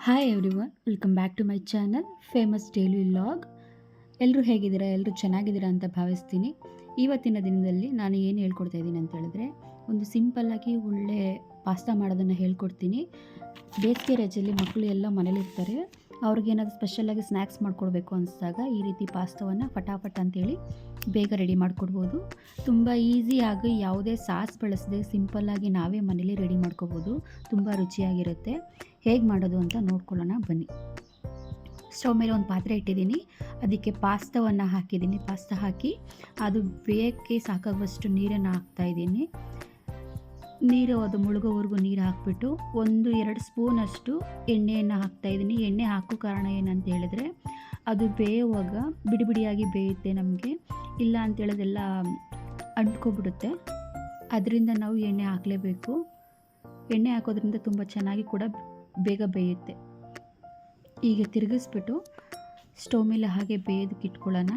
Hi everyone welcome back to my channel famous daily vlog ಎಲ್ಲರೂ ಹೇಗಿದ್ದೀರಾ? ಎಲ್ಲರೂ ಚೆನ್ನಾಗಿದ್ದೀರಾ ಅಂತ ಭಾವಿಸ್ತೀನಿ. ಇವತ್ತಿನ ದಿನದಲ್ಲಿ ನಾನು ಏನು ಹೇಳ್ಕೊಡ್ತಾ ಇದ್ದೀನಿ ಅಂತ ಹೇಳಿದ್ರೆ, ಒಂದು ಸಿಂಪಲ್ಲಾಗಿ ಒಳ್ಳೆ ಪಾಸ್ತಾ ಮಾಡೋದನ್ನು ಹೇಳ್ಕೊಡ್ತೀನಿ. ಬೇಸಿಗೆ ರಜೆಯಲ್ಲಿ ಮಕ್ಕಳು ಎಲ್ಲ ಮನೇಲಿರ್ತಾರೆ. ಅವ್ರಿಗೇನಾದ್ರು ಸ್ಪೆಷಲಾಗಿ ಸ್ನ್ಯಾಕ್ಸ್ ಮಾಡಿಕೊಡ್ಬೇಕು ಅನಿಸಿದಾಗ ಈ ರೀತಿ ಪಾಸ್ತವನ್ನು ಫಟಾಫಟ್ ಅಂತೇಳಿ ಬೇಗ ರೆಡಿ ಮಾಡಿಕೊಡ್ಬೋದು. ತುಂಬ ಈಸಿಯಾಗಿ ಯಾವುದೇ ಸಾಸ್ ಬಳಸದೆ ಸಿಂಪಲ್ಲಾಗಿ ನಾವೇ ಮನೇಲಿ ರೆಡಿ ಮಾಡ್ಕೋಬೋದು. ತುಂಬ ರುಚಿಯಾಗಿರುತ್ತೆ. ಹೇಗೆ ಮಾಡೋದು ಅಂತ ನೋಡ್ಕೊಳ್ಳೋಣ ಬನ್ನಿ. ಸ್ಟವ್ ಮೇಲೆ ಒಂದು ಪಾತ್ರೆ ಇಟ್ಟಿದ್ದೀನಿ. ಅದಕ್ಕೆ ಪಾಸ್ತವನ್ನು ಹಾಕಿದ್ದೀನಿ. ಪಾಸ್ತಾ ಹಾಕಿ ಅದು ಬೇಯಕ್ಕೆ ಸಾಕಾಗುವಷ್ಟು ನೀರನ್ನು ಹಾಕ್ತಾಯಿದ್ದೀನಿ ನೀರು ಅದು ಮುಳುಗೋವರೆಗೂ ನೀರು ಹಾಕ್ಬಿಟ್ಟು ಒಂದು ಎರಡು ಸ್ಪೂನಷ್ಟು ಎಣ್ಣೆಯನ್ನು ಹಾಕ್ತಾಯಿದ್ದೀನಿ ಎಣ್ಣೆ ಹಾಕೋ ಕಾರಣ ಏನಂತ ಹೇಳಿದ್ರೆ ಅದು ಬೇಯುವಾಗ ಬಿಡಿ ಬಿಡಿಯಾಗಿ ಬೇಯುತ್ತೆ ನಮಗೆ. ಇಲ್ಲ ಅಂತೇಳೋದೆಲ್ಲ ಅಂಟ್ಕೊಬಿಡುತ್ತೆ. ಅದರಿಂದ ನಾವು ಎಣ್ಣೆ ಹಾಕಲೇಬೇಕು. ಎಣ್ಣೆ ಹಾಕೋದ್ರಿಂದ ತುಂಬ ಚೆನ್ನಾಗಿ ಕೂಡ ಬೇಗ ಬೇಯುತ್ತೆ. ಈಗ ತಿರುಗಿಸ್ಬಿಟ್ಟು ಸ್ಟವ್ ಮೇಲೆ ಹಾಗೆ ಬೇಯೋದಕ್ಕೆ ಇಟ್ಕೊಳ್ಳೋಣ.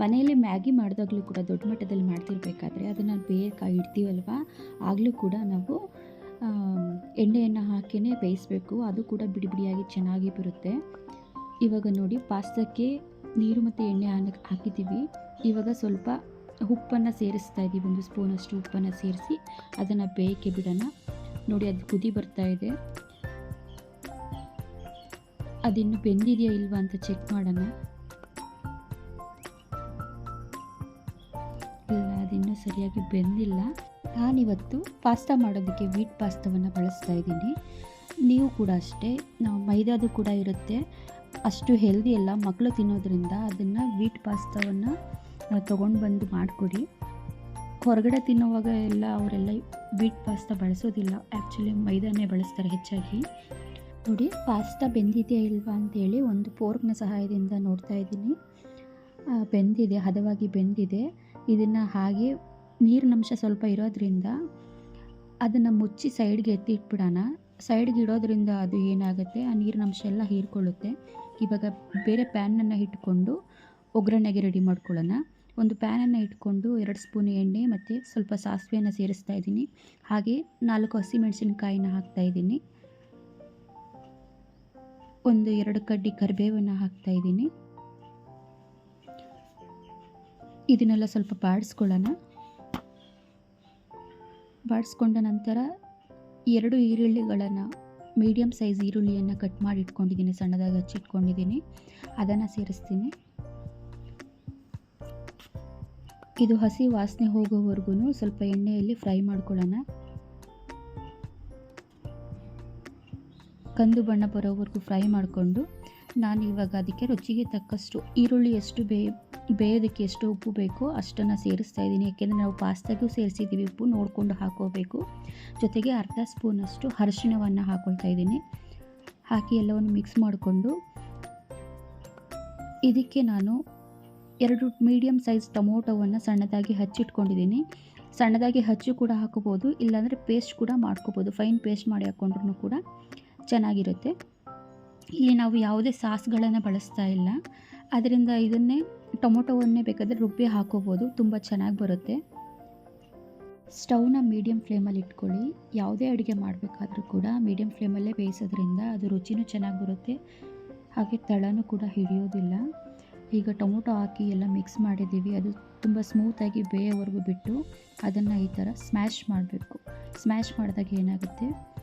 ಮನೆಯಲ್ಲಿ ಮ್ಯಾಗಿ ಮಾಡಿದಾಗಲೂ ಕೂಡ ದೊಡ್ಡ ಮಟ್ಟದಲ್ಲಿ ಮಾಡ್ತಿರ್ಬೇಕಾದ್ರೆ ಅದನ್ನು ಬೇಯಕ್ಕೆ ಇಡ್ತೀವಲ್ವ? ಆಗಲೂ ಕೂಡ ನಾವು ಎಣ್ಣೆಯನ್ನು ಹಾಕಿಯೇ ಬೇಯಿಸಬೇಕು. ಅದು ಕೂಡ ಬಿಡಿ ಬಿಡಿಯಾಗಿ ಚೆನ್ನಾಗಿ ಬರುತ್ತೆ. ಇವಾಗ ನೋಡಿ, ಪಾಸ್ತಕ್ಕೆ ನೀರು ಮತ್ತು ಎಣ್ಣೆ ಹಾಕಿ ಹಾಕಿದ್ದೀವಿ. ಇವಾಗ ಸ್ವಲ್ಪ ಉಪ್ಪನ್ನು ಸೇರಿಸ್ತಾ ಇದ್ದೀವಿ ಒಂದು ಸ್ಪೂನಷ್ಟು ಉಪ್ಪನ್ನು ಸೇರಿಸಿ ಅದನ್ನು ಬೇಯಕ್ಕೆ ಬಿಡೋಣ. ನೋಡಿ, ಅದು ಕುದಿ ಬರ್ತಾ ಇದೆ. ಅದಿನ್ನು ಬೆಂದಿದೆಯಾ ಇಲ್ವಾ ಅಂತ ಚೆಕ್ ಮಾಡೋಣ. ಸರಿಯಾಗಿ ಬೆಂದಿಲ್ಲ. ನಾನಿವತ್ತು ಪಾಸ್ತಾ ಮಾಡೋದಕ್ಕೆ ವೀಟ್ ಪಾಸ್ತಾವನ್ನು ಬಳಸ್ತಾ ಇದ್ದೀನಿ. ನೀವು ಕೂಡ ಅಷ್ಟೇ. ನಾವು ಮೈದಾದು ಕೂಡ ಇರುತ್ತೆ. ಅಷ್ಟು ಹೆಲ್ದಿ ಅಲ್ಲ. ಮಕ್ಕಳು ತಿನ್ನೋದ್ರಿಂದ ಅದನ್ನು ವೀಟ್ ಪಾಸ್ತಾವನ್ನು ತೊಗೊಂಡು ಬಂದು ಮಾಡಿಕೊಡಿ. ಹೊರಗಡೆ ತಿನ್ನುವಾಗ ಎಲ್ಲ ಅವರೆಲ್ಲ ವೀಟ್ ಪಾಸ್ತಾ ಬಳಸೋದಿಲ್ಲ. ಆ್ಯಕ್ಚುಲಿ ಮೈದಾನೇ ಬಳಸ್ತಾರೆ ಹೆಚ್ಚಾಗಿ. ನೋಡಿ, ಪಾಸ್ತಾ ಬೆಂದಿದೆಯಾ ಇಲ್ವಾ ಅಂತೇಳಿ ಒಂದು ಫೋರ್ಕ್ನ ಸಹಾಯದಿಂದ ನೋಡ್ತಾ ಇದ್ದೀನಿ. ಬೆಂದಿದೆ, ಹದವಾಗಿ ಬೆಂದಿದೆ. ಇದನ್ನು ಹಾಗೆ ನೀರಿನಂಶ ಸ್ವಲ್ಪ ಇರೋದ್ರಿಂದ ಅದನ್ನು ಮುಚ್ಚಿ ಸೈಡ್ಗೆ ಎತ್ತಿ ಇಟ್ಬಿಡೋಣ ಸೈಡ್ಗೆ ಇಡೋದ್ರಿಂದ ಅದು ಏನಾಗುತ್ತೆ? ಆ ನೀರಿನಂಶ ಎಲ್ಲ ಹೀರ್ಕೊಳ್ಳುತ್ತೆ. ಇವಾಗ ಬೇರೆ ಪ್ಯಾನನ್ನು ಇಟ್ಕೊಂಡು ಒಗ್ಗರಣೆಗೆ ರೆಡಿ ಮಾಡ್ಕೊಳ್ಳೋಣ. ಒಂದು ಪ್ಯಾನನ್ನು ಇಟ್ಕೊಂಡು ಎರಡು ಸ್ಪೂನ್ ಎಣ್ಣೆ ಮತ್ತು ಸ್ವಲ್ಪ ಸಾಸಿವೆಯನ್ನು ಸೇರಿಸ್ತಾ ಇದ್ದೀನಿ. ಹಾಗೆ ನಾಲ್ಕು ಹಸಿಮೆಣಸಿನ್ಕಾಯಿನ ಹಾಕ್ತಾಯಿದ್ದೀನಿ ಒಂದು ಎರಡು ಕಡ್ಡಿ ಕರಿಬೇವನ್ನು ಹಾಕ್ತಾಯಿದ್ದೀನಿ ಇದನ್ನೆಲ್ಲ ಸ್ವಲ್ಪ ಬಾಡಿಸ್ಕೊಳ್ಳೋಣ. ಬಾಡಿಸ್ಕೊಂಡ ನಂತರ ಎರಡು ಈರುಳ್ಳಿಗಳನ್ನು ಮೀಡಿಯಮ್ ಸೈಜ್ ಈರುಳ್ಳಿಯನ್ನು ಕಟ್ ಮಾಡಿ ಇಟ್ಕೊಂಡಿದ್ದೀನಿ, ಸಣ್ಣದಾಗಿ ಹಚ್ಚಿಟ್ಕೊಂಡಿದ್ದೀನಿ ಅದನ್ನು ಸೇರಿಸ್ತೀನಿ. ಇದು ಹಸಿ ವಾಸನೆ ಹೋಗೋವರೆಗೂ ಸ್ವಲ್ಪ ಎಣ್ಣೆಯಲ್ಲಿ ಫ್ರೈ ಮಾಡ್ಕೊಳ್ಳೋಣ. ಕಂದು ಬಣ್ಣ ಬರೋವರೆಗೂ ಫ್ರೈ ಮಾಡಿಕೊಂಡು ನಾನು ಇವಾಗ ಅದಕ್ಕೆ ರುಚಿಗೆ ತಕ್ಕಷ್ಟು ಈರುಳ್ಳಿ ಎಷ್ಟು ಬೇ, ಬೇಯೋದಕ್ಕೆ ಎಷ್ಟು ಉಪ್ಪು ಬೇಕೋ ಅಷ್ಟನ್ನು ಸೇರಿಸ್ತಾ ಇದ್ದೀನಿ. ಯಾಕೆಂದರೆ ನಾವು ಪಾಸ್ತಾಗೂ ಸೇರಿಸಿದ್ದೀವಿ. ಉಪ್ಪು ನೋಡಿಕೊಂಡು ಹಾಕೋಬೇಕು. ಜೊತೆಗೆ ಅರ್ಧ ಸ್ಪೂನಷ್ಟು ಅರಿಶಿಣವನ್ನು ಹಾಕ್ಕೊಳ್ತಾ ಇದ್ದೀನಿ. ಹಾಕಿ ಎಲ್ಲವನ್ನು ಮಿಕ್ಸ್ ಮಾಡಿಕೊಂಡು ಇದಕ್ಕೆ ನಾನು ಎರಡು ಮೀಡಿಯಮ್ ಸೈಜ್ ಟೊಮೊಟೊವನ್ನು ಸಣ್ಣದಾಗಿ ಹಚ್ಚಿಟ್ಕೊಂಡಿದ್ದೀನಿ. ಸಣ್ಣದಾಗಿ ಹಚ್ಚು ಕೂಡ ಹಾಕೋಬೋದು ಇಲ್ಲಾಂದರೆ ಪೇಸ್ಟ್ ಕೂಡ ಮಾಡ್ಕೋಬೋದು ಫೈನ್ ಪೇಸ್ಟ್ ಮಾಡಿ ಹಾಕ್ಕೊಂಡ್ರೂ ಕೂಡ ಚೆನ್ನಾಗಿರುತ್ತೆ. ಇಲ್ಲಿ ನಾವು ಯಾವುದೇ ಸಾಸ್ಗಳನ್ನು ಬಳಸ್ತಾ ಇಲ್ಲ. ಅದರಿಂದ ಇದನ್ನೇ ಟೊಮೊಟೊವನ್ನೇ ಬೇಕಾದರೆ ರುಬ್ಬಿ ಹಾಕೋಬೋದು. ತುಂಬ ಚೆನ್ನಾಗಿ ಬರುತ್ತೆ. ಸ್ಟವ್ನ ಮೀಡಿಯಮ್ ಫ್ಲೇಮಲ್ಲಿ ಇಟ್ಕೊಳ್ಳಿ. ಯಾವುದೇ ಅಡುಗೆ ಮಾಡಬೇಕಾದ್ರೂ ಕೂಡ ಮೀಡಿಯಮ್ ಫ್ಲೇಮಲ್ಲೇ ಬೇಯಿಸೋದ್ರಿಂದ ಅದು ರುಚಿನೂ ಚೆನ್ನಾಗಿ ಬರುತ್ತೆ. ಹಾಗೆ ತಳನೂ ಕೂಡ ಹಿಡಿಯೋದಿಲ್ಲ. ಈಗ ಟೊಮೊಟೊ ಹಾಕಿ ಎಲ್ಲ ಮಿಕ್ಸ್ ಮಾಡಿದ್ದೀವಿ. ಅದು ತುಂಬ ಸ್ಮೂತಾಗಿ ಬೇಯೋವರೆಗೂ ಬಿಟ್ಟು ಅದನ್ನು ಈ ಥರ ಸ್ಮ್ಯಾಶ್ ಮಾಡಬೇಕು. ಸ್ಮ್ಯಾಶ್ ಮಾಡಿದಾಗ ಏನಾಗುತ್ತೆ?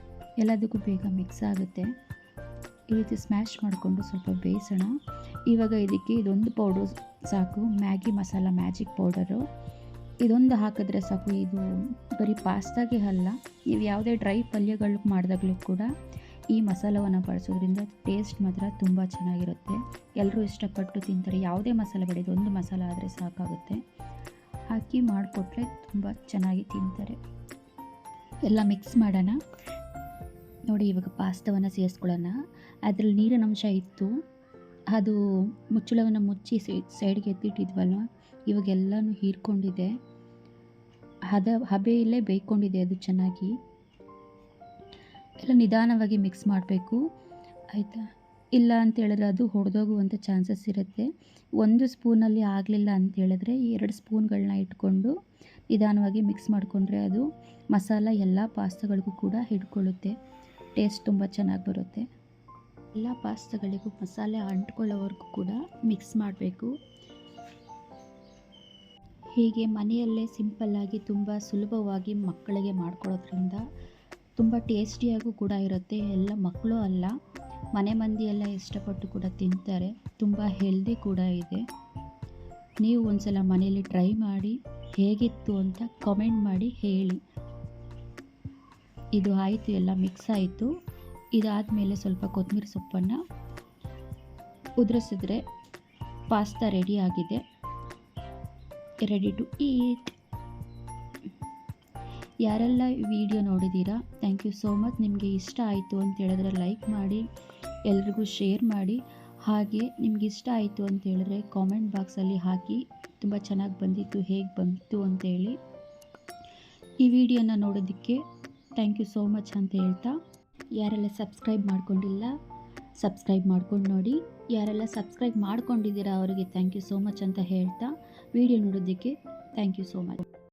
ಎಲ್ಲದಕ್ಕೂ ಬೇಗ ಮಿಕ್ಸ್ ಆಗುತ್ತೆ. ಈ ರೀತಿ ಸ್ಮ್ಯಾಶ್ ಮಾಡಿಕೊಂಡು ಸ್ವಲ್ಪ ಬೇಯಿಸೋಣ. ಇವಾಗ ಇದಕ್ಕೆ ಇದೊಂದು ಪೌಡ್ರು ಸಾಕು. ಮ್ಯಾಗಿ ಮಸಾಲ ಮ್ಯಾಜಿಕ್ ಪೌಡರು ಇದೊಂದು ಹಾಕಿದ್ರೆ ಸಾಕು. ಇದು ಬರೀ ಪಾಸ್ತಾಗೆ ಅಲ್ಲ, ನೀವು ಯಾವುದೇ ಡ್ರೈ ಪಲ್ಯಗಳು ಮಾಡಿದಾಗಲೂ ಕೂಡ ಈ ಮಸಾಲವನ್ನು ಬಳಸೋದ್ರಿಂದ ಟೇಸ್ಟ್ ಮಾತ್ರ ತುಂಬ ಚೆನ್ನಾಗಿರುತ್ತೆ. ಎಲ್ಲರೂ ಇಷ್ಟಪಟ್ಟು ತಿಂತಾರೆ. ಯಾವುದೇ ಮಸಾಲೆ ಬೇಡ, ಇದೊಂದು ಮಸಾಲ ಆದರೆ ಸಾಕಾಗುತ್ತೆ. ಹಾಕಿ ಮಾಡಿಕೊಟ್ರೆ ತುಂಬ ಚೆನ್ನಾಗಿ ತಿಂತಾರೆ. ಎಲ್ಲ ಮಿಕ್ಸ್ ಮಾಡೋಣ. ನೋಡಿ, ಇವಾಗ ಪಾಸ್ತವನ್ನು ಸೇರಿಸ್ಕೊಳ್ಳೋಣ. ಅದರಲ್ಲಿ ನೀರಿನ ಅಂಶ ಇತ್ತು. ಅದು ಮುಚ್ಚಳವನ್ನು ಮುಚ್ಚಿ ಸೈಡ್ಗೆ ಎತ್ತಿಟ್ಟಿದ್ವಲ್ವ? ಇವಾಗ ಎಲ್ಲನೂ ಹೀರ್ಕೊಂಡಿದೆ. ಹದ ಹಬೆಯಲ್ಲೇ ಬೇಯ್ಕೊಂಡಿದೆ ಅದು ಚೆನ್ನಾಗಿ. ಎಲ್ಲ ನಿಧಾನವಾಗಿ ಮಿಕ್ಸ್ ಮಾಡಬೇಕು. ಆಯಿತಾ? ಇಲ್ಲ ಅಂತ ಹೇಳಿದ್ರೆ ಅದು ಹೊಡೆದೋಗುವಂಥ ಚಾನ್ಸಸ್ ಇರುತ್ತೆ. ಒಂದು ಸ್ಪೂನಲ್ಲಿ ಆಗಲಿಲ್ಲ ಅಂತ ಹೇಳಿದ್ರೆ ಎರಡು ಸ್ಪೂನ್ಗಳನ್ನ ಇಟ್ಕೊಂಡು ನಿಧಾನವಾಗಿ ಮಿಕ್ಸ್ ಮಾಡಿಕೊಂಡ್ರೆ ಅದು ಮಸಾಲ ಎಲ್ಲ ಪಾಸ್ತಾಗಳಿಗೂ ಕೂಡ ಹಿಡ್ಕೊಳ್ಳುತ್ತೆ. ಟೇಸ್ಟ್ ತುಂಬ ಚೆನ್ನಾಗಿ ಬರುತ್ತೆ. ಎಲ್ಲ ಪಾಸ್ತಾಗಳಿಗೂ ಮಸಾಲೆ ಅಂಟ್ಕೊಳ್ಳೋವರೆಗೂ ಕೂಡ ಮಿಕ್ಸ್ ಮಾಡಬೇಕು. ಹೀಗೆ ಮನೆಯಲ್ಲೇ ಸಿಂಪಲ್ಲಾಗಿ ತುಂಬ ಸುಲಭವಾಗಿ ಮಕ್ಕಳಿಗೆ ಮಾಡ್ಕೊಳ್ಳೋದ್ರಿಂದ ತುಂಬ ಟೇಸ್ಟಿಯಾಗೂ ಕೂಡ ಇರುತ್ತೆ. ಎಲ್ಲ ಮಕ್ಕಳು ಅಲ್ಲ, ಮನೆ ಮಂದಿ ಎಲ್ಲ ಇಷ್ಟಪಟ್ಟು ಕೂಡ ತಿಂತಾರೆ. ತುಂಬ ಹೆಲ್ದಿ ಕೂಡ ಇದೆ. ನೀವು ಒಂದ್ಸಲ ಮನೆಯಲ್ಲಿ ಟ್ರೈ ಮಾಡಿ ಹೇಗಿತ್ತು ಅಂತ ಕಮೆಂಟ್ ಮಾಡಿ ಹೇಳಿ. ಇದು ಆಯಿತು, ಎಲ್ಲ ಮಿಕ್ಸ್ ಆಯಿತು. ಇದಾದಮೇಲೆ ಸ್ವಲ್ಪ ಕೊತ್ತಂಬರಿ ಸೊಪ್ಪನ್ನು ಉದುರಿಸಿದ್ರೆ ಪಾಸ್ತಾ ರೆಡಿ ಆಗಿದೆ. ರೆಡಿ ಟು ಈಟ್ ಯಾರೆಲ್ಲ ವಿಡಿಯೋ ನೋಡಿದ್ದೀರಾ ಥ್ಯಾಂಕ್ ಯು ಸೋ ಮಚ್ ನಿಮಗೆ ಇಷ್ಟ ಆಯಿತು ಅಂತ ಹೇಳಿದ್ರೆ ಲೈಕ್ ಮಾಡಿ, ಎಲ್ರಿಗೂ ಶೇರ್ ಮಾಡಿ. ಹಾಗೆ ನಿಮ್ಗೆ ಇಷ್ಟ ಆಯಿತು ಅಂತ ಹೇಳಿದ್ರೆ ಕಾಮೆಂಟ್ ಬಾಕ್ಸಲ್ಲಿ ಹಾಕಿ. ತುಂಬ ಚೆನ್ನಾಗಿ ಬಂದಿತ್ತು, ಹೇಗೆ ಬಂತು ಅಂತೇಳಿ ಈ ವಿಡಿಯೋನ ನೋಡೋದಕ್ಕೆ ಥ್ಯಾಂಕ್ ಯು ಸೋ ಮಚ್ ಅಂತ ಹೇಳ್ತಾ. ಯಾರೆಲ್ಲ ಸಬ್ಸ್ಕ್ರೈಬ್ ಮಾಡ್ಕೊಂಡಿಲ್ಲ ಸಬ್ಸ್ಕ್ರೈಬ್ ಮಾಡ್ಕೊಂಡು ನೋಡಿ. ಯಾರೆಲ್ಲ ಸಬ್ಸ್ಕ್ರೈಬ್ ಮಾಡ್ಕೊಂಡಿದ್ದೀರಾ ಅವರಿಗೆ ಥ್ಯಾಂಕ್ ಯು ಸೋ ಮಚ್ ಅಂತ ಹೇಳ್ತಾ. ವಿಡಿಯೋ ನೋಡೋದಕ್ಕೆ ಥ್ಯಾಂಕ್ ಯು ಸೋ ಮಚ್